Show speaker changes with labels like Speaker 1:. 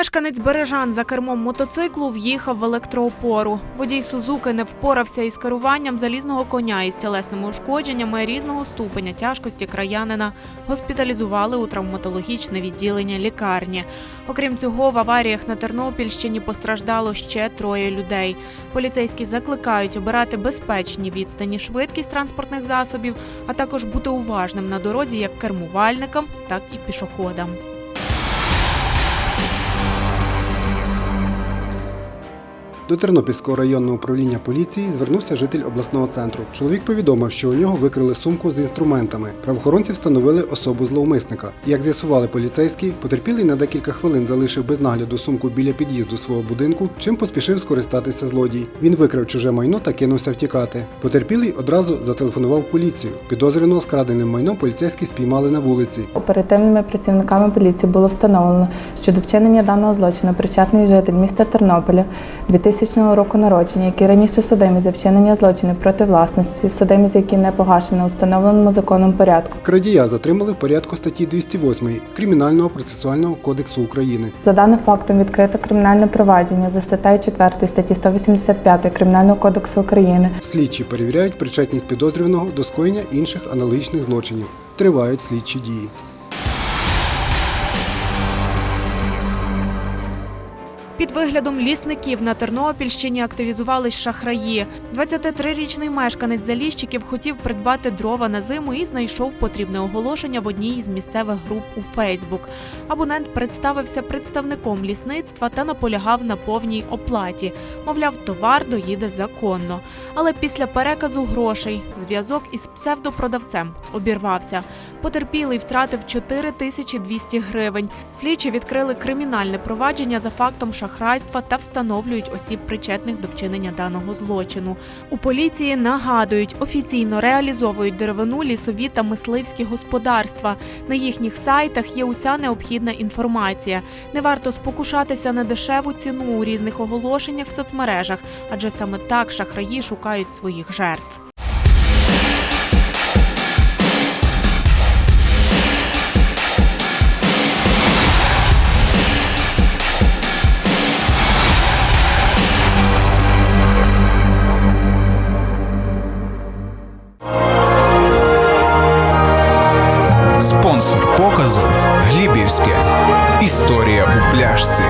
Speaker 1: Мешканець Бережан за кермом мотоциклу в'їхав в електроопору. Водій Сузуки не впорався із керуванням залізного коня із тілесними ушкодженнями різного ступеня тяжкості краянина. Госпіталізували у травматологічне відділення лікарні. Окрім цього, в аваріях на Тернопільщині постраждало ще троє людей. Поліцейські закликають обирати безпечні відстані швидкість транспортних засобів, а також бути уважним на дорозі як кермувальникам, так і пішоходам.
Speaker 2: До Тернопільського районного управління поліції звернувся житель обласного центру. Чоловік повідомив, що у нього викрили сумку з інструментами. Правоохоронці встановили особу зловмисника. Як з'ясували поліцейські, потерпілий на декілька хвилин залишив без нагляду сумку біля під'їзду свого будинку, чим поспішив скористатися злодій. Він викрав чуже майно та кинувся втікати. Потерпілий одразу зателефонував поліцію. Підозрюваного з краденим майном поліцейські спіймали на вулиці.
Speaker 3: Оперативними працівниками поліції було встановлено, що до вчинення даного злочину причетний житель міста Тернополя 2000 року народження, який раніше судимий за вчинення злочинів проти власності, судимий за які не погашено у встановленому законом порядку.
Speaker 2: Крадія затримали в порядку статті 208 Кримінального процесуального кодексу України.
Speaker 3: За даним фактом відкрито кримінальне провадження за статтею 4 статті 185 Кримінального кодексу України.
Speaker 2: Слідчі перевіряють причетність підозрюваного до скоєння інших аналогічних злочинів. Тривають слідчі дії.
Speaker 1: Під виглядом лісників на Тернопільщині активізувались шахраї. 23-річний мешканець Заліщиків хотів придбати дрова на зиму і знайшов потрібне оголошення в одній із місцевих груп у Фейсбук. Абонент представився представником лісництва та наполягав на повній оплаті. Мовляв, товар доїде законно. Але після переказу грошей зв'язок із псевдопродавцем обірвався. Потерпілий втратив 4200 гривень. Слідчі відкрили кримінальне провадження за фактом шахрайства та встановлюють осіб причетних до вчинення даного злочину. У поліції нагадують, офіційно реалізовують деревину лісові та мисливські господарства. На їхніх сайтах є уся необхідна інформація. Не варто спокушатися на дешеву ціну у різних оголошеннях в соцмережах, адже саме так шахраї шукають своїх жертв.
Speaker 4: Глібівське. Історія у пляшці.